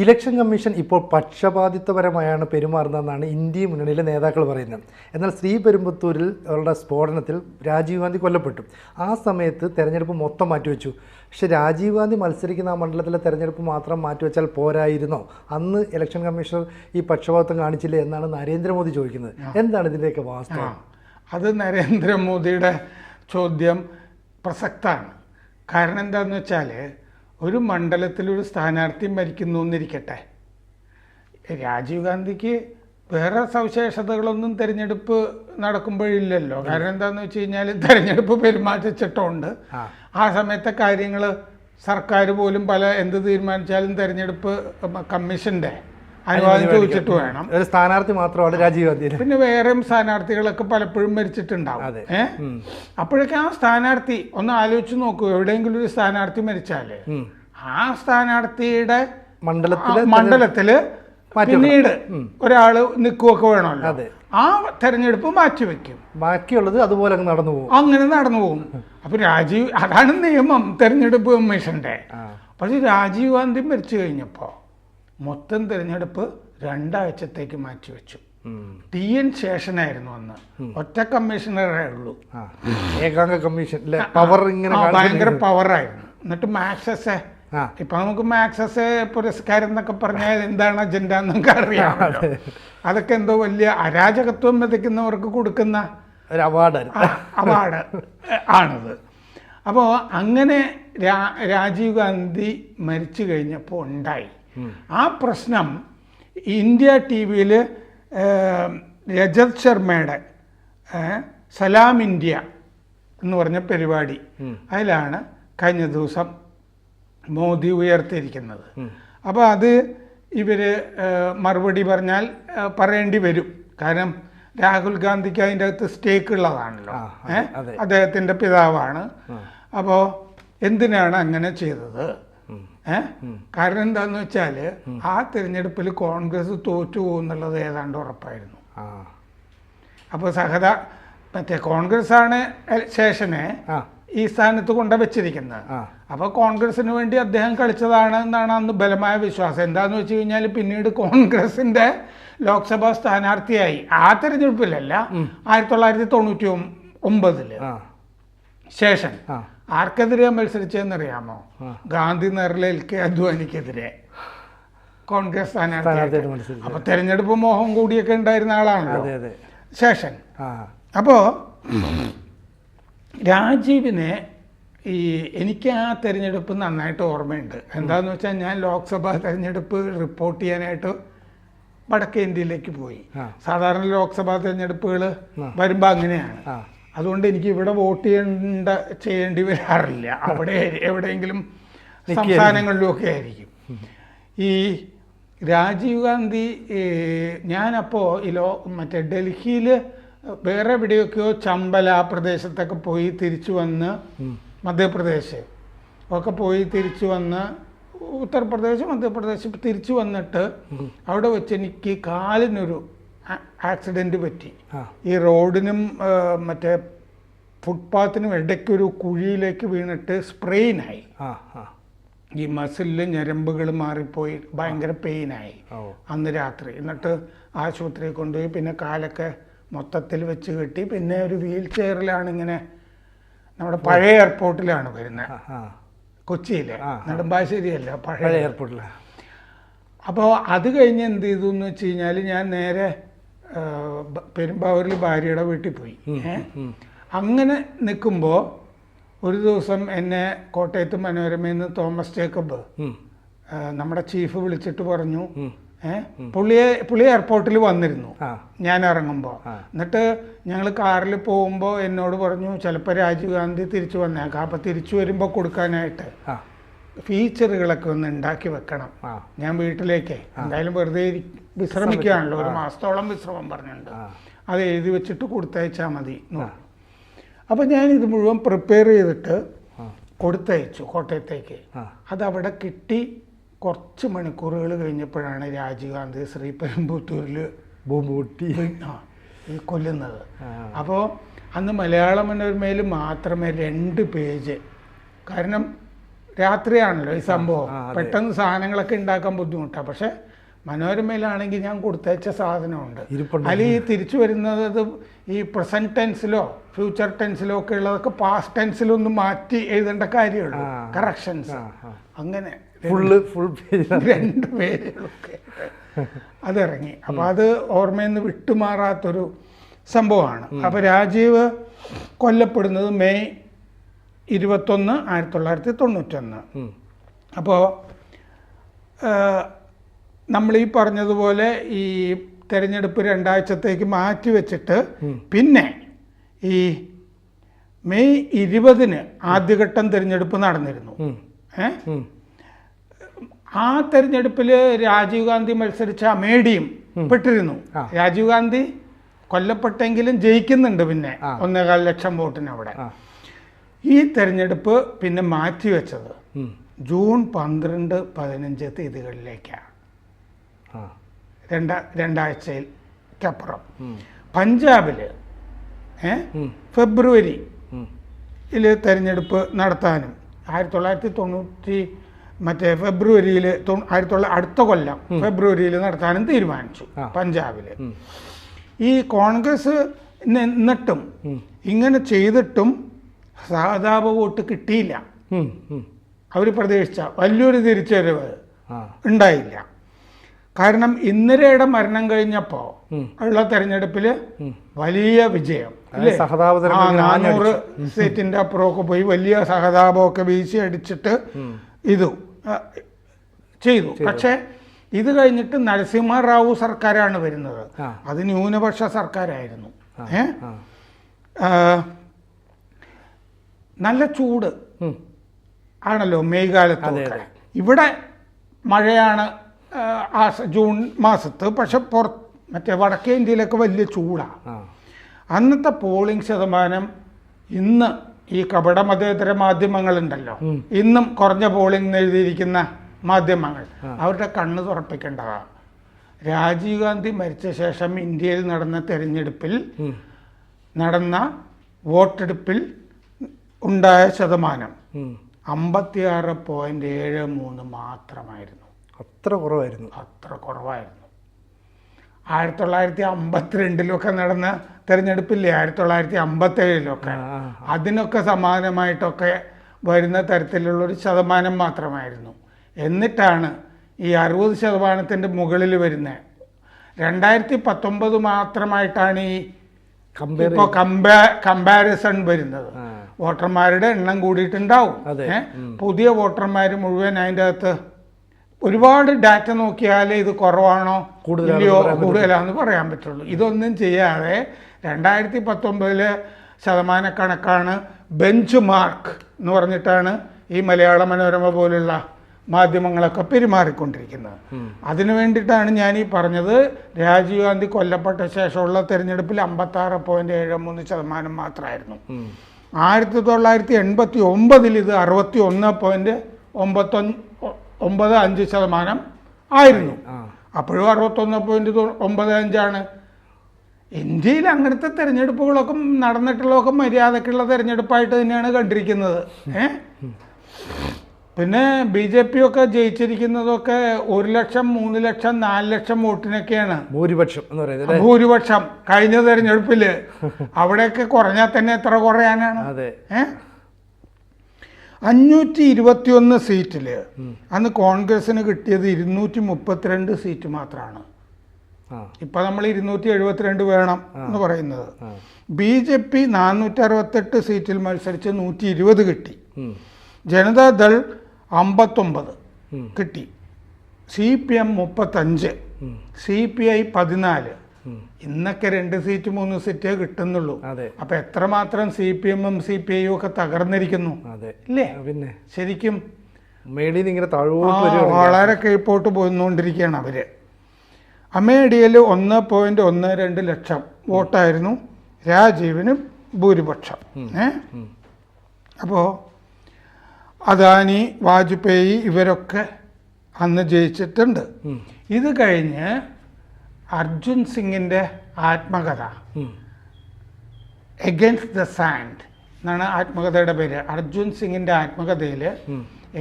Election commission ഇപ്പോൾ പക്ഷപാതിത്വപരമായാണ് പെരുമാറുന്നതെന്നാണ് India മുന്നണിയിലെ നേതാക്കൾ പറയുന്നത്. എന്നാൽ ശ്രീ പെരുമ്പത്തൂരിൽ ഉള്ള സ്ഫോടനത്തിൽ രാജീവ് ഗാന്ധി കൊല്ലപ്പെട്ടു. ആ സമയത്ത് തെരഞ്ഞെടുപ്പ് മൊത്തം മാറ്റിവെച്ചു. പക്ഷേ രാജീവ് ഗാന്ധി മത്സരിക്കുന്ന ആ മണ്ഡലത്തിലെ തെരഞ്ഞെടുപ്പ് മാത്രം മാറ്റിവെച്ചാൽ പോരായിരുന്നോ? അന്ന് ഇലക്ഷൻ കമ്മീഷണർ ഈ പക്ഷപാതം കാണിച്ചില്ലേ എന്നാണ് നരേന്ദ്രമോദി ചോദിക്കുന്നത്. എന്താണ് ഇതിന്റെയൊക്കെ വാസ്തവം? അത് നരേന്ദ്രമോദിയുടെ ചോദ്യം പ്രസക്തമാണ്. കാരണം എന്താണെന്ന് വെച്ചാൽ ഒരു മണ്ഡലത്തിൽ ഒരു സ്ഥാനാർത്ഥി മരിക്കുന്നു എന്നിരിക്കട്ടെ രാജീവ് ഗാന്ധിക്ക് വേറെ സവിശേഷതകളൊന്നും തിരഞ്ഞെടുപ്പ് നടക്കുമ്പോഴില്ലല്ലോ. കാരണം എന്താണെന്ന് വെച്ച് കഴിഞ്ഞാൽ തിരഞ്ഞെടുപ്പ് പെരുമാറ്റച്ചട്ടമുണ്ട്. ആ. സമയത്തെ കാര്യങ്ങൾ സർക്കാർ പോലും പല എന്ത് തീരുമാനിച്ചാലും തിരഞ്ഞെടുപ്പ് കമ്മീഷന്റെ അനുവാദം ചോദിച്ചിട്ട് വേണം. ഒരു സ്ഥാനാർത്ഥി മാത്രമാണ് രാജീവ് ഗാന്ധി പിന്നെ വേറെയും സ്ഥാനാർത്ഥികളൊക്കെ പലപ്പോഴും മരിച്ചിട്ടുണ്ടാവും. ഏഹ് അപ്പോഴൊക്കെ ആ സ്ഥാനാർത്ഥി ഒന്ന് ആലോചിച്ച് നോക്കൂ എവിടെയെങ്കിലും ഒരു സ്ഥാനാർത്ഥി മരിച്ചാൽ. ആ സ്ഥാനാർത്ഥിയുടെ മണ്ഡലത്തിൽ മണ്ഡലത്തിൽ പിന്നീട് ഒരാൾ നിൽക്കുകയൊക്കെ വേണമല്ലോ. ആ തെരഞ്ഞെടുപ്പ് മാറ്റിവെക്കും. ബാക്കിയുള്ളത് അതുപോലെ നടന്നു പോകും. അങ്ങനെ നടന്നു പോകും. അപ്പൊ രാജീവ് അതാണ് നിയമം തെരഞ്ഞെടുപ്പ് കമ്മീഷന്റെ. പക്ഷെ രാജീവ് ഗാന്ധി മരിച്ചു കഴിഞ്ഞപ്പോൾ മൊത്തം തിരഞ്ഞെടുപ്പ് രണ്ടാഴ്ചത്തേക്ക് മാറ്റിവെച്ചു. ടി എൻ ശേഷനായിരുന്നു അന്ന്. ഒറ്റ കമ്മീഷണറേ ഉള്ളൂ. ഏകാംഗ കമ്മീഷൻ പവർ ഇങ്ങനെ ഭയങ്കര പവറായിരുന്നു എന്നിട്ട് മാക്സസ്. ഇപ്പൊ നമുക്ക് മാക്സസ് പുരസ്കാരം എന്നൊക്കെ പറഞ്ഞാൽ എന്താണ് അജണ്ട എന്നൊക്കെ അറിയാം അതൊക്കെ എന്തോ വലിയ അരാജകത്വം വിതയ്ക്കുന്നവർക്ക് കൊടുക്കുന്ന ഒരു അവാർഡായിരുന്നു അവാർഡ് ആണത്. അപ്പോൾ അങ്ങനെ രാജീവ് ഗാന്ധി മരിച്ചു കഴിഞ്ഞപ്പോൾ ഉണ്ടായി. ആ പ്രശ്നം ഇന്ത്യ ടി വിയിൽ രജത് ശർമ്മയുടെ സലാം ഇന്ത്യ എന്ന് പറഞ്ഞ പരിപാടി അതിലാണ് കഴിഞ്ഞ ദിവസം മോദി ഉയർത്തിയിരിക്കുന്നത്. അപ്പോൾ അത് ഇവർ മറുപടി പറഞ്ഞാൽ പറയേണ്ടി വരും. കാരണം രാഹുൽ ഗാന്ധിക്ക് അതിന്റെ അകത്ത് സ്റ്റേക്ക് ഉള്ളതാണല്ലോ. ആ, ഏ? അദ്ദേഹത്തിന്റെ പിതാവാണ്. അപ്പോൾ എന്തിനാണ് അങ്ങനെ ചെയ്തത്? കാരണം എന്താന്ന് വെച്ചാൽ ആ തിരഞ്ഞെടുപ്പിൽ കോൺഗ്രസ് തോറ്റു പോകുന്നുള്ളത് ഏതാണ്ട് ഉറപ്പായിരുന്നു. അപ്പോൾ സഹത മറ്റേ കോൺഗ്രസ് ആണ് ശേഷനെ ഈ സ്ഥാനത്ത് കൊണ്ട വെച്ചിരിക്കുന്നത്. അപ്പോൾ കോൺഗ്രസിന് വേണ്ടി അദ്ദേഹം കളിച്ചതാണ് എന്നാണ് അന്ന് ബലമായ വിശ്വാസം. എന്താന്ന് വെച്ച് കഴിഞ്ഞാൽ പിന്നീട് കോൺഗ്രസിന്റെ ലോക്സഭാ സ്ഥാനാർത്ഥിയായി. ആ തെരഞ്ഞെടുപ്പിലല്ല ആയിരത്തി തൊള്ളായിരത്തി തൊണ്ണൂറ്റി ഒമ്പതിൽ ശേഷൻ ആർക്കെതിരെ മത്സരിച്ചതെന്നറിയാമോ? ഗാന്ധി നഗറിലെ എൽ കെ അദ്വാനിക്കെതിരെ കോൺഗ്രസ് സ്ഥാനാർത്ഥി അപ്പൊ തെരഞ്ഞെടുപ്പ് മോഹം കൂടിയൊക്കെ ഉണ്ടായിരുന്ന ആളാണല്ലോ. ശേഷൻ. അപ്പോ രാജീവിനെ ഈ എനിക്ക് ആ തെരഞ്ഞെടുപ്പ് നന്നായിട്ട് ഓർമ്മയുണ്ട്. എന്താന്ന് വെച്ചാൽ ഞാൻ ലോക്സഭാ തെരഞ്ഞെടുപ്പ് റിപ്പോർട്ട് ചെയ്യാനായിട്ട് വടക്കേ ഇന്ത്യയിലേക്ക് പോയി. സാധാരണ ലോക്സഭാ തെരഞ്ഞെടുപ്പുകൾ വരുമ്പോൾ അങ്ങനെയാണ്. അതുകൊണ്ട് എനിക്ക് ഇവിടെ വോട്ട് ചെയ്യേണ്ട ചെയ്യേണ്ടി വരാറില്ല. അവിടെ എവിടെയെങ്കിലും സംസ്ഥാനങ്ങളിലുമൊക്കെ ആയിരിക്കും. ഈ രാജീവ് ഗാന്ധി ഞാനപ്പോൾ ഈ ലോ മറ്റേ ഡൽഹിയിൽ വേറെ എവിടെയൊക്കെയോ ചമ്പല ആ പ്രദേശത്തൊക്കെ പോയി തിരിച്ചു വന്ന് മധ്യപ്രദേശ്. ഒക്കെ പോയി തിരിച്ചു വന്ന് ഉത്തർപ്രദേശ് മധ്യപ്രദേശ് തിരിച്ചു വന്നിട്ട് അവിടെ വെച്ച് എനിക്ക് കാലിനൊരു ആക്സിഡന്റ് പറ്റി. ഈ റോഡിനും മറ്റേ ഫുട്പാത്തിനും ഇടയ്ക്കൊരു കുഴിയിലേക്ക് വീണിട്ട് സ്പ്രെയിനായി ഈ മസിലിൽ ഞരമ്പുകൾ മാറിപ്പോയി. ഭയങ്കര പെയിനായി അന്ന് രാത്രി. എന്നിട്ട് ആശുപത്രിയിൽ കൊണ്ടുപോയി. പിന്നെ കാലൊക്കെ മൊത്തത്തിൽ വെച്ച് കെട്ടി. പിന്നെ ഒരു വീൽ ചെയറിലാണ് ഇങ്ങനെ നമ്മുടെ പഴയ എയർപോർട്ടിലാണ് വരുന്നത്. കൊച്ചിയിലെ. നെടുമ്പാശ്ശേരിയല്ല പഴയ എയർപോർട്ടിലാണ് എയർപോർട്ടിൽ അപ്പോൾ അത് കഴിഞ്ഞ് എന്ത് ചെയ്തു എന്ന് വെച്ച് കഴിഞ്ഞാൽ ഞാൻ നേരെ പെരുമ്പാവൂരിൽ ഭാര്യയുടെ വീട്ടിൽ പോയി. അങ്ങനെ നിൽക്കുമ്പോൾ ഒരു ദിവസം എന്നെ കോട്ടയത്ത് മനോരമയിൽ നിന്ന് തോമസ് ജേക്കബ് നമ്മുടെ ചീഫ് വിളിച്ചിട്ട് പറഞ്ഞു. പുള്ളിയെ പുള്ളി എയർപോർട്ടിൽ വന്നിരുന്നു. ഞാൻ ഇറങ്ങുമ്പോൾ എന്നിട്ട് ഞങ്ങൾ കാറിൽ പോകുമ്പോൾ എന്നോട് പറഞ്ഞു ചിലപ്പോൾ രാജീവ് ഗാന്ധി തിരിച്ചു വന്നേക്കാം. അപ്പം തിരിച്ചു വരുമ്പോൾ കൊടുക്കാനായിട്ട്. ഫീച്ചറുകളൊക്കെ ഒന്ന് ഉണ്ടാക്കി വെക്കണം. ഞാൻ വീട്ടിലേക്ക് എന്തായാലും വെറുതെ വിശ്രമിക്കുകയാണല്ലോ ഒരു മാസത്തോളം വിശ്രമം പറഞ്ഞിട്ടുണ്ട്. അത് എഴുതി വെച്ചിട്ട് കൊടുത്തയച്ചാൽ മതി അപ്പൊ ഞാൻ ഇത് മുഴുവൻ പ്രിപ്പയർ ചെയ്തിട്ട് കൊടുത്തയച്ചു കോട്ടയത്തേക്ക്. അതവിടെ കിട്ടി. കുറച്ച് മണിക്കൂറുകൾ കഴിഞ്ഞപ്പോഴാണ് രാജീവ് ഗാന്ധി ശ്രീ പെരുമ്പത്തൂരിൽ ബോംബ് പൊട്ടി ഈ കൊല്ലുന്നത്. അപ്പോൾ അന്ന് മലയാള മനോരമയിൽ മാത്രമേ രണ്ട് പേജ്. കാരണം രാത്രിയാണല്ലോ ഈ സംഭവം. പെട്ടെന്ന് സാധനങ്ങളൊക്കെ ഉണ്ടാക്കാൻ ബുദ്ധിമുട്ടാണ് പക്ഷെ മനോരമയിലാണെങ്കിൽ ഞാൻ കൊടുത്തയച്ച സാധനമുണ്ട്. അതിൽ ഈ തിരിച്ചു വരുന്നത് ഈ പ്രസന്റ് ടെൻസിലോ ഫ്യൂച്ചർ ടെൻസിലോ ഒക്കെ ഉള്ളതൊക്കെ പാസ്റ്റ് ടെൻസിലൊന്നും മാറ്റി എഴുതേണ്ട കാര്യമുള്ളൂ. കറക്ഷൻസ്. അങ്ങനെ ഫുള്ള് ഫുൾ പേജ് രണ്ട് പേരുകളൊക്കെ അതിറങ്ങി. അപ്പം അത് ഓർമ്മയിൽ നിന്ന് വിട്ടുമാറാത്തൊരു സംഭവമാണ്. അപ്പോൾ രാജീവ് കൊല്ലപ്പെടുന്നത് മെയ് ഇരുപത്തൊന്ന് ആയിരത്തി തൊള്ളായിരത്തി തൊണ്ണൂറ്റൊന്ന്. അപ്പോൾ നമ്മൾ ഈ പറഞ്ഞതുപോലെ ഈ തെരഞ്ഞെടുപ്പ് രണ്ടാഴ്ചത്തേക്ക് മാറ്റി വെച്ചിട്ട് പിന്നെ ഈ മെയ് ഇരുപതിന് ആദ്യഘട്ടം തിരഞ്ഞെടുപ്പ് നടന്നിരുന്നു. ഏ? ആ തെരഞ്ഞെടുപ്പിൽ രാജീവ് ഗാന്ധി മത്സരിച്ച അമേഡിയും പെട്ടിരുന്നു. രാജീവ് ഗാന്ധി കൊല്ലപ്പെട്ടെങ്കിലും ജയിക്കുന്നുണ്ട് പിന്നെ. ഒന്നേകാൽ ലക്ഷം വോട്ടിന് അവിടെ ഈ തെരഞ്ഞെടുപ്പ് പിന്നെ മാറ്റിവെച്ചത് ജൂൺ പന്ത്രണ്ട് പതിനഞ്ച് തീയതികളിലേക്കാണ് രണ്ട രണ്ടാഴ്ചയിലപ്പുറം പഞ്ചാബിൽ ഏ? ഫെബ്രുവരി. ഇതിൽ തെരഞ്ഞെടുപ്പ് നടത്താനും ആയിരത്തി തൊള്ളായിരത്തി തൊണ്ണൂറ്റി മറ്റേ ഫെബ്രുവരിയിൽ ആയിരത്തി തൊള്ളായിരത്തി അടുത്ത കൊല്ലം ഫെബ്രുവരിയിൽ നടത്താനും തീരുമാനിച്ചു പഞ്ചാബിൽ. പഞ്ചാബിൽ ഈ കോൺഗ്രസ് നിന്നിട്ടും ഇങ്ങനെ ചെയ്തിട്ടും സഹതാപ വോട്ട് കിട്ടിയില്ല. അവർ പ്രതീക്ഷിച്ച വലിയൊരു തിരിച്ചറിവ് ഉണ്ടായില്ല. കാരണം ഇന്ദിരയുടെ മരണം കഴിഞ്ഞപ്പോൾ. ഉള്ള തെരഞ്ഞെടുപ്പിൽ വലിയ വിജയം നാനൂറ് സീറ്റിന്റെ അപ്പുറമൊക്കെ പോയി വലിയ സഹതാപമൊക്കെ വീശി അടിച്ചിട്ട് ഇതു ചെയ്തു. പക്ഷേ ഇത് കഴിഞ്ഞിട്ട് നരസിംഹറാവു സർക്കാരാണ് വരുന്നത്. അത് ന്യൂനപക്ഷ സർക്കാരായിരുന്നു. ഏ? ആ. ആ, നല്ല ചൂട്. ആണല്ലോ മെയ് കാലത്തൊക്കെ അതെ, അതെ. ഇവിടെ മഴയാണ് ആ, ജൂൺ മാസത്ത്. പക്ഷെ പുറത്ത് മറ്റേ വടക്കേ ഇന്ത്യയിലൊക്കെ വലിയ ചൂടാണ് അന്നത്തെ പോളിംഗ് ശതമാനം ഇന്ന് ഈ കപട മതേതര മാധ്യമങ്ങളുണ്ടല്ലോ. ഇന്നും കുറഞ്ഞ പോളിംഗ് എഴുതിയിരിക്കുന്ന മാധ്യമങ്ങൾ. അവരുടെ കണ്ണ് തുറപ്പിക്കേണ്ടതാണ് രാജീവ് ഗാന്ധി മരിച്ച ശേഷം ഇന്ത്യയിൽ നടന്ന തെരഞ്ഞെടുപ്പിൽ. നടന്ന വോട്ടെടുപ്പിൽ ഉണ്ടായ ശതമാനം. അമ്പത്തിയാറ് പോയിന്റ് ഏഴ് മൂന്ന് മാത്രമായിരുന്നു. അത്ര കുറവായിരുന്നു. അത്ര കുറവായിരുന്നു. ആയിരത്തി തൊള്ളായിരത്തി അമ്പത്തിരണ്ടിലൊക്കെ നടന്ന തെരഞ്ഞെടുപ്പില്ലേ? ആയിരത്തി തൊള്ളായിരത്തി അമ്പത്തേഴിലൊക്കെ ഏഴിലൊക്കെ അതിനൊക്കെ സമാനമായിട്ടൊക്കെ വരുന്ന തരത്തിലുള്ള ഒരു ശതമാനം മാത്രമായിരുന്നു. എന്നിട്ടാണ് ഈ അറുപത് ശതമാനത്തിന്റെ മുകളിൽ വരുന്നത് രണ്ടായിരത്തി പത്തൊമ്പത് മാത്രമായിട്ടാണ് ഈ ഇപ്പോൾ കമ്പാ കമ്പാരിസൺ വരുന്നത്. വോട്ടർമാരുടെ എണ്ണം കൂടിയിട്ടുണ്ടാവും. പുതിയ വോട്ടർമാർ മുഴുവൻ അതിന്റെ അകത്ത് ഒരുപാട് ഡാറ്റ നോക്കിയാൽ ഇത് കുറവാണോ കൂടുതലോ കൂടുതലാണെന്ന് പറയാൻ പറ്റുള്ളൂ. ഇതൊന്നും ചെയ്യാതെ രണ്ടായിരത്തി പത്തൊമ്പതിലെ ശതമാനക്കണക്കാണ് ബെഞ്ച് മാർക്ക് എന്ന് പറഞ്ഞിട്ടാണ് ഈ മലയാള മനോരമ പോലുള്ള മാധ്യമങ്ങളൊക്കെ പെരുമാറിക്കൊണ്ടിരിക്കുന്നത്. അതിനു വേണ്ടിയിട്ടാണ് ഞാൻ ഈ പറഞ്ഞത് രാജീവ് ഗാന്ധി കൊല്ലപ്പെട്ട ശേഷമുള്ള തെരഞ്ഞെടുപ്പിൽ അമ്പത്താറ് പോയിന്റ് ഏഴ് മൂന്ന് ശതമാനം മാത്രമായിരുന്നു. ആയിരത്തി തൊള്ളായിരത്തി എൺപത്തി ഒമ്പതിൽ ഇത് അറുപത്തി ഒന്ന് പോയിന്റ് ഒമ്പത്തൊന്ന് ഒമ്പത് അഞ്ച് ശതമാനം ആയിരുന്നു. അപ്പോഴും അറുപത്തൊന്ന് പോയിന്റ് ഒമ്പത് അഞ്ചാണ്. ഇന്ത്യയിൽ അങ്ങനത്തെ തിരഞ്ഞെടുപ്പുകളൊക്കെ നടന്നിട്ടുള്ളതൊക്കെ മര്യാദക്കുള്ള തിരഞ്ഞെടുപ്പായിട്ട് തന്നെയാണ് കണ്ടിരിക്കുന്നത്. ഏ? പിന്നെ ബി ജെ പി ഒക്കെ ജയിച്ചിരിക്കുന്നതൊക്കെ ഒരു ലക്ഷം മൂന്ന് ലക്ഷം നാല് ലക്ഷം വോട്ടിനൊക്കെയാണ്. ഭൂരിപക്ഷം എന്ന് പറയുന്നത് ഭൂരിപക്ഷം. കഴിഞ്ഞ തെരഞ്ഞെടുപ്പിൽ. അവിടെയൊക്കെ കുറഞ്ഞാൽ തന്നെ എത്ര കുറയാനാണ്? അതെ. ഏ? അഞ്ഞൂറ്റി ഇരുപത്തിയൊന്ന് സീറ്റിൽ അന്ന് കോൺഗ്രസിന് കിട്ടിയത് ഇരുന്നൂറ്റി മുപ്പത്തിരണ്ട് സീറ്റ് മാത്രമാണ് ഇപ്പൊ നമ്മൾ ഇരുന്നൂറ്റി എഴുപത്തിരണ്ട് വേണം എന്ന് പറയുന്നത്. ബി ജെ പി നാനൂറ്റി അറുപത്തെട്ട് സീറ്റിൽ മത്സരിച്ച് നൂറ്റി ഇരുപത് കിട്ടി ജനതാദൾ അമ്പത്തൊമ്പത്. കിട്ടി. സി പി എം മുപ്പത്തഞ്ച്. സി പി ഐ പതിനാല് ഇന്നൊക്കെ രണ്ട് സീറ്റ് മൂന്ന് സീറ്റേ കിട്ടുന്നുള്ളൂ. അപ്പൊ എത്രമാത്രം സി പി എമ്മും സി പി ഐയും ഒക്കെ തകർന്നിരിക്കുന്നു? ഇല്ലേ? പിന്നെ? ശരിക്കും മേളിൽ ഇങ്ങനെ വളരെ കീഴ്പോട്ട് പോയിക്കൊണ്ടിരിക്കുകയാണ് അവർ. അമേഡിയയിൽ ഒന്ന് പോയിന്റ് ഒന്ന് രണ്ട് ലക്ഷം വോട്ടായിരുന്നു. രാജീവിന് ഭൂരിപക്ഷം. ഏ? അപ്പോൾ അദാനി വാജ്പേയി ഇവരൊക്കെ അന്ന് ജയിച്ചിട്ടുണ്ട്. ഇത് കഴിഞ്ഞ് അർജുൻ സിംഗിന്റെ ആത്മകഥ. എഗൻസ്റ്റ് ദ സാൻഡ് എന്നാണ് ആത്മകഥയുടെ പേര്. അർജുൻ സിംഗിന്റെ ആത്മകഥയിൽ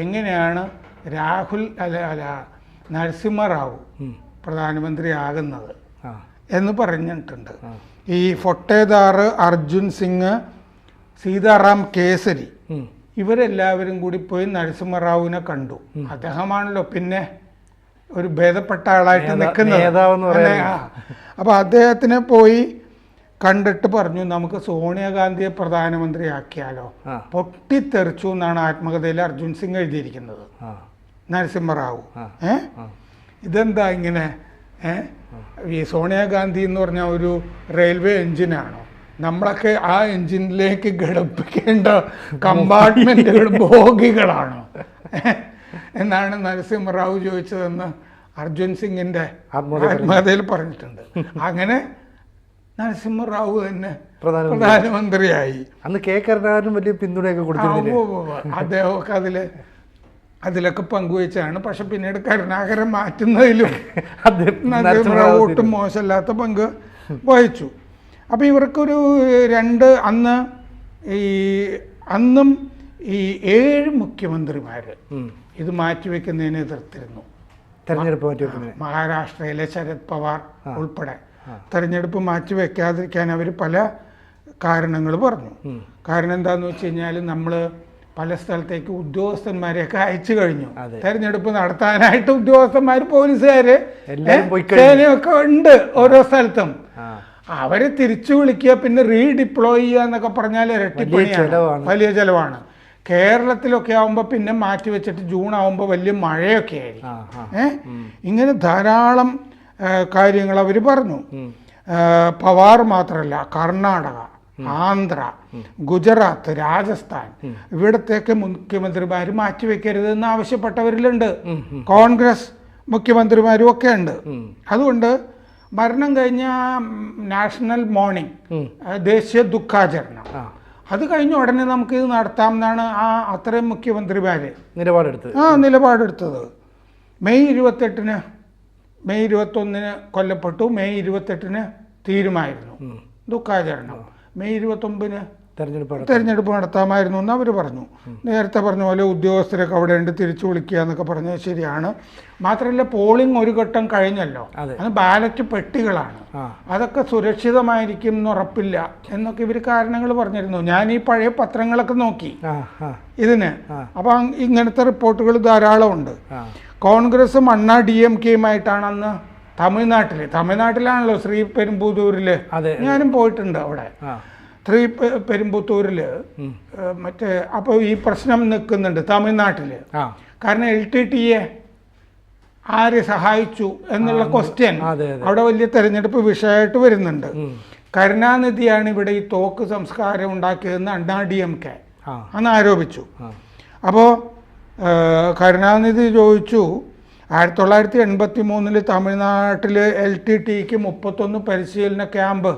എങ്ങനെയാണ് രാഹുൽ അല്ല അല്ല നരസിംഹറാവു പ്രധാനമന്ത്രി ആകുന്നത് എന്ന് പറഞ്ഞിട്ടുണ്ട്. ഈ ഫൊട്ടേദാർ അർജുൻ സിംഗ് സീതാറാം കേസരി. ഇവരെല്ലാവരും കൂടി പോയി നരസിംഹറാവുവിനെ കണ്ടു. അദ്ദേഹമാണല്ലോ പിന്നെ ഒരു ഭേദപ്പെട്ട ആളായിട്ട് നേതാ- നിൽക്കുന്നത്. നേതാവെന്ന് പറയാൻ അപ്പൊ അദ്ദേഹത്തിനെ പോയി കണ്ടിട്ട് പറഞ്ഞു നമുക്ക് സോണിയാഗാന്ധിയെ പ്രധാനമന്ത്രിയാക്കിയാലോ. പൊട്ടിത്തെറിച്ചു എന്നാണ് ആത്മകഥയിൽ അർജുൻ സിംഗ് എഴുതിയിരിക്കുന്നത്. നരസിംഹറാവു ഏ? ഇതെന്താ ഇങ്ങനെ? ഏ? ഈ സോണിയാഗാന്ധി എന്ന് പറഞ്ഞ ഒരു റെയിൽവേ എഞ്ചിനാണോ? നമ്മളൊക്കെ ആ എഞ്ചിനിലേക്ക് ഘടിപ്പിക്കേണ്ട കമ്പാർട്ട്മെന്റുകൾ ബോഗികളാണ്? എന്നാണ് നരസിംഹറാവു ചോദിച്ചതെന്ന് അർജുൻ സിംഗിന്റെ ആത്മകഥയിൽ പറഞ്ഞിട്ടുണ്ട്. അങ്ങനെ നരസിംഹറാവു തന്നെ പ്രധാനമന്ത്രിയായി. അന്ന് കെ കരുണാകരനും വലിയ പിന്തുണയൊക്കെ ഉവ്വ്. അദ്ദേഹമൊക്കെ അതിൽ അതിലൊക്കെ പങ്കുവെച്ചാണ്. പക്ഷെ പിന്നീട് കരുണാകരൻ മാറ്റുന്നതിലും നരസിംഹറാവു ഒട്ടും മോശമില്ലാത്ത പങ്ക് വഹിച്ചു. അപ്പോൾ ഇവർക്കൊരു രണ്ട് അന്ന് ഈ അന്നും ഈ ഏഴ് മുഖ്യമന്ത്രിമാർ. ഇത് മാറ്റിവെക്കുന്നതിനെ എതിർത്തിരുന്നു. തെരഞ്ഞെടുപ്പ് മാറ്റി വെക്കുന്നത് മഹാരാഷ്ട്രയിലെ ശരത് പവാർ ഉൾപ്പെടെ. തെരഞ്ഞെടുപ്പ് മാറ്റിവെക്കാതിരിക്കാൻ അവർ പല കാരണങ്ങൾ പറഞ്ഞു. കാരണം എന്താണെന്ന് വെച്ച് കഴിഞ്ഞാൽ നമ്മൾ പല സ്ഥലത്തേക്ക് ഉദ്യോഗസ്ഥന്മാരെയൊക്കെ അയച്ചു കഴിഞ്ഞു. തെരഞ്ഞെടുപ്പ് നടത്താനായിട്ട് ഉദ്യോഗസ്ഥന്മാർ പോലീസുകാർ ഒക്കെ. സേനയൊക്കെ ഉണ്ട് ഓരോ സ്ഥലത്തും. അവരെ തിരിച്ചു വിളിക്കുക പിന്നെ റീഡിപ്ലോയ് ചെയ്യുക എന്നൊക്കെ പറഞ്ഞാൽ. ഇരട്ടിപ്പണിയാണ്. വലിയ ചിലവാണ്. കേരളത്തിലൊക്കെ ആവുമ്പോൾ പിന്നെ മാറ്റി വെച്ചിട്ട് ജൂൺ ആവുമ്പോൾ വലിയ മഴയൊക്കെ ആയിരിക്കും. ആ ഇങ്ങനെ ധാരാളം കാര്യങ്ങൾ അവർ പറഞ്ഞു. പവാർ മാത്രമല്ല കർണാടക ആന്ധ്ര ഗുജറാത്ത് രാജസ്ഥാൻ ഇവിടത്തേക്ക് മുഖ്യമന്ത്രിമാർ മാറ്റിവെക്കരുത് എന്ന് ആവശ്യപ്പെട്ടവരിലുണ്ട്. കോൺഗ്രസ് മുഖ്യമന്ത്രിമാരും ഒക്കെ ഉണ്ട്. അതുകൊണ്ട് മരണം കഴിഞ്ഞ നാഷണൽ മോർണിംഗ്. ദേശീയ ദുഃഖാചരണം. അത് കഴിഞ്ഞ ഉടനെ നമുക്ക് ഇത് നടത്താം എന്നാണ് ആ അത്രയും മുഖ്യമന്ത്രിമാര് നിലപാടെടുത്തത്. ആ നിലപാടെടുത്തത്. മെയ് ഇരുപത്തെട്ടിന് മെയ് ഇരുപത്തൊന്നിന് കൊല്ലപ്പെട്ടു. മെയ് ഇരുപത്തെട്ടിന് തീരുമായിരുന്നു. ദുഃഖാചരണം. മെയ് ഇരുപത്തൊമ്പതിന് തെരഞ്ഞെടുപ്പ് നടത്തി. തെരഞ്ഞെടുപ്പ് നടത്താമായിരുന്നു എന്ന് അവർ പറഞ്ഞു. നേരത്തെ പറഞ്ഞ പോലെ ഉദ്യോഗസ്ഥരൊക്കെ അവിടെ ഉണ്ട് തിരിച്ചു വിളിക്കുക എന്നൊക്കെ പറഞ്ഞത് ശരിയാണ്. മാത്രമല്ല പോളിംഗ് ഒരു ഘട്ടം കഴിഞ്ഞല്ലോ. അതെ. ബാലറ്റ് പെട്ടികളാണ്. അതൊക്കെ സുരക്ഷിതമായിരിക്കും എന്ന് ഉറപ്പില്ല എന്നൊക്കെ ഇവർ കാരണങ്ങൾ പറഞ്ഞിരുന്നു. ഞാൻ ഈ പഴയ പത്രങ്ങളൊക്കെ നോക്കി. ഇതിന്. അപ്പൊ ഇങ്ങനത്തെ റിപ്പോർട്ടുകൾ ധാരാളം ഉണ്ട്. കോൺഗ്രസും അണ്ണാ ഡി എം കെയുമായിട്ടാണ് അന്ന് തമിഴ്നാട്ടിൽ തമിഴ്നാട്ടിലാണല്ലോ ശ്രീ പെരുമ്പൂതൂരിൽ. ഞാനും പോയിട്ടുണ്ട് അവിടെ. പെ- പെരുമ്പുത്തൂരിൽ മറ്റേ അപ്പോൾ ഈ പ്രശ്നം നിൽക്കുന്നുണ്ട് തമിഴ്നാട്ടിൽ കാരണം എൽ ടി ടിയെ ആര് സഹായിച്ചു എന്നുള്ള ക്വസ്റ്റ്യൻ അവിടെ വലിയ തെരഞ്ഞെടുപ്പ് വിഷയമായിട്ട് വരുന്നുണ്ട്. കരുണാനിധിയാണ് ഇവിടെ ഈ തോക്ക് സംസ്കാരം ഉണ്ടാക്കിയതെന്ന് അണ്ണാ ഡി എം കെ അന്ന് ആരോപിച്ചു. അപ്പോൾ കരുണാനിധി ചോദിച്ചു ആയിരത്തി തൊള്ളായിരത്തി എൺപത്തി മൂന്നിൽ തമിഴ്നാട്ടിൽ എൽ ടി ടിക്ക് മുപ്പത്തൊന്ന് പരിശീലന ക്യാമ്പ്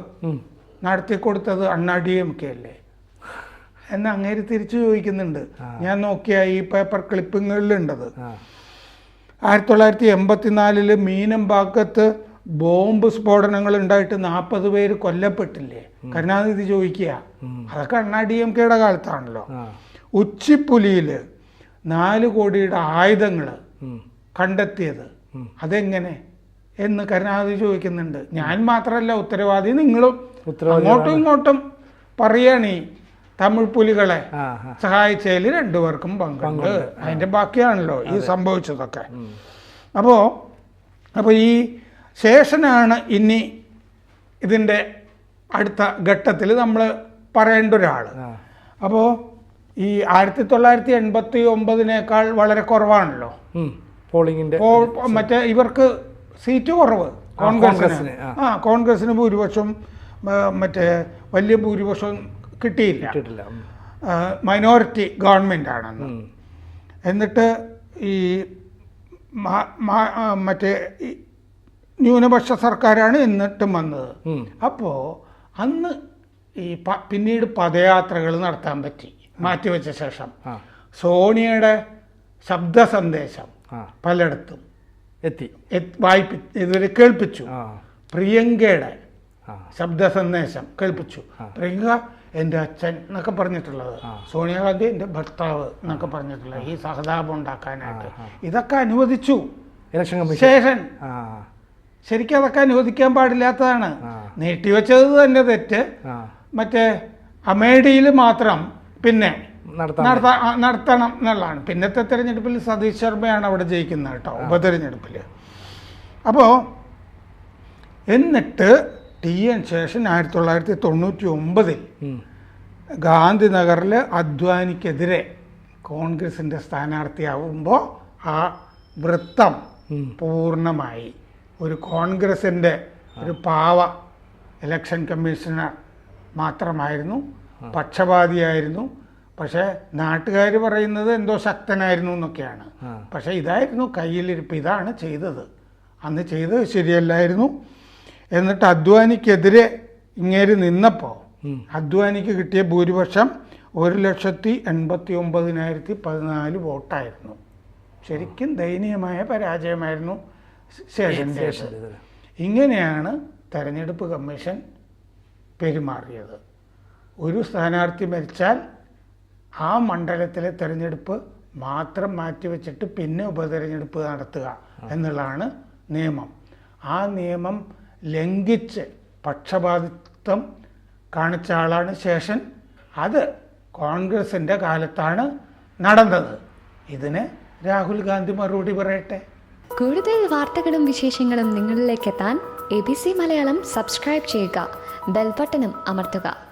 ഉം. നടത്തി കൊടുത്തത് അണ്ണാ ഡി എം കെ അല്ലേ? എന്ന് അങ്ങേര് തിരിച്ചു ചോദിക്കുന്നുണ്ട്. ഞാൻ നോക്കിയ ഈ പേപ്പർ ക്ലിപ്പിങ്ങുകളിലുണ്ടത്. ആയിരത്തി തൊള്ളായിരത്തി എൺപത്തിനാലിൽ മീനമ്പാക്കത്ത് ബോംബ് സ്ഫോടനങ്ങൾ ഉണ്ടായിട്ട് നാൽപ്പത് പേര് കൊല്ലപ്പെട്ടില്ലേ? കരുണാനിധി ചോദിക്കുക. അതൊക്കെ അണ്ണാ ഡി എം കെയുടെ കാലത്താണല്ലോ. ഉച്ചിപ്പുലിയിൽ ഉച്ചിപ്പുലിയിൽ നാല് കോടിയുടെ ആയുധങ്ങൾ. കണ്ടെത്തിയത്. അതെങ്ങനെ? എന്ന് കരുണാനിധി ചോദിക്കുന്നുണ്ട്. ഞാൻ മാത്രമല്ല ഉത്തരവാദി നിങ്ങളും. അങ്ങോട്ടും ഇങ്ങോട്ടും പറയാണ് തമിഴ് പുലികളെ സഹായിച്ചതിൽ രണ്ടുപേർക്കും പങ്കുണ്ട്. അതിന്റെ ബാക്കിയാണല്ലോ ഈ സംഭവിച്ചതൊക്കെ. അപ്പോ അപ്പോൾ അപ്പോൾ ഈ ശേഷനാണ് ഇനി ഇതിന്റെ അടുത്ത ഘട്ടത്തിൽ നമ്മൾ പറയേണ്ട ഒരാൾ അപ്പോൾ ഈ ആയിരത്തി തൊള്ളായിരത്തി എൺപത്തി ഒമ്പതിനേക്കാൾ വളരെ കുറവാണല്ലോ. പോളിംഗിന്റെ മറ്റേ ഇവർക്ക് സീറ്റ് കുറവ് കോൺഗ്രസിന് ആ. കോൺഗ്രസിന് ഭൂരിപക്ഷം മറ്റേ വലിയ ഭൂരിപക്ഷം കിട്ടിയില്ല. കിട്ടിയിട്ടില്ല. മൈനോറിറ്റി ഗവൺമെന്റ് ആണെന്ന്. എന്നിട്ട് ഈ മറ്റേ ന്യൂനപക്ഷ സർക്കാരാണ് എന്നിട്ടും വന്നത്. അപ്പോൾ അന്ന് ഈ പിന്നീട് പദയാത്രകൾ നടത്താൻ പറ്റി. മാറ്റിവെച്ച ശേഷം. സോണിയയുടെ ശബ്ദ സന്ദേശം പലയിടത്തും എത്തി. എത്- വായിപ്പി ഇതുവരെ കേൾപ്പിച്ചു. പ്രിയങ്കയുടെ ശബ്ദ സന്ദേശം കേൾപ്പിച്ചു. പ്രിയങ്ക എന്റെ അച്ഛൻ എന്നൊക്കെ പറഞ്ഞിട്ടുള്ളത്. സോണിയാഗാന്ധി എന്റെ ഭർത്താവ് എന്നൊക്കെ പറഞ്ഞിട്ടുള്ളത്. ഈ സഹതാപം ഉണ്ടാക്കാനായിട്ട്. ഇതൊക്കെ അനുവദിച്ചു. Election commission Seshan. ശരിക്കും അതൊക്കെ അനുവദിക്കാൻ പാടില്ലാത്തതാണ്. നീട്ടിവെച്ചത് തന്നെ തെറ്റ്. മറ്റേ അമേഠിയിൽ മാത്രം പിന്നെ നടത്തണം എന്നുള്ളതാണ്. പിന്നത്തെ തെരഞ്ഞെടുപ്പിൽ സതീഷ് ശർമ്മയാണ് അവിടെ ജയിക്കുന്നത് കേട്ടോ ഉപതെരഞ്ഞെടുപ്പിൽ അപ്പോൾ എന്നിട്ട് ടി എൻ ശേഷൻ ആയിരത്തി തൊള്ളായിരത്തി തൊണ്ണൂറ്റി ഒമ്പതിൽ ഗാന്ധിനഗറിൽ അദ്വാനിക്കെതിരെ കോൺഗ്രസിന്റെ സ്ഥാനാർത്ഥിയാവുമ്പോൾ ആ വൃത്തം പൂർണമായി. ഒരു കോൺഗ്രസിന്റെ ഒരു പാവ ഇലക്ഷൻ കമ്മീഷണർ മാത്രമായിരുന്നു. പക്ഷപാതിയായിരുന്നു. പക്ഷേ നാട്ടുകാർ പറയുന്നത് എന്തോ ശക്തനായിരുന്നു എന്നൊക്കെയാണ്. പക്ഷെ ഇതായിരുന്നു കയ്യിലിരിപ്പ്. ഇതാണ് ചെയ്തത്. അന്ന് ചെയ്തത് ശരിയല്ലായിരുന്നു. എന്നിട്ട് അദ്വാനിക്കെതിരെ ഇങ്ങേര് നിന്നപ്പോൾ. അദ്വാനിക്ക് കിട്ടിയ ഭൂരിപക്ഷം ഒരു ലക്ഷത്തി എൺപത്തി ഒമ്പതിനായിരത്തി പതിനാല് വോട്ടായിരുന്നു. ശരിക്കും ദയനീയമായ പരാജയമായിരുന്നു ശേഷന്റെ. ഇങ്ങനെയാണ് തെരഞ്ഞെടുപ്പ് കമ്മീഷൻ പെരുമാറിയത്. ഒരു സ്ഥാനാർത്ഥി മരിച്ചാൽ ആ മണ്ഡലത്തിലെ തെരഞ്ഞെടുപ്പ് മാത്രം മാറ്റിവെച്ചിട്ട് പിന്നെ ഉപതെരഞ്ഞെടുപ്പ് നടത്തുക എന്നുള്ളതാണ് നിയമം. ആ നിയമം ലംഘിച്ച് പക്ഷപാതിത്വം കാണിച്ച ആളാണ് ശേഷൻ. അത് കോൺഗ്രസിന്റെ കാലത്താണ് നടന്നത്. ഇതിന് രാഹുൽ ഗാന്ധി മറുപടി പറയട്ടെ. കൂടുതൽ വാർത്തകളും വിശേഷങ്ങളും നിങ്ങളിലേക്ക് എത്താൻ A B C Malayalam subscribe ചെയ്യുക. ബെൽബട്ടനും അമർത്തുക.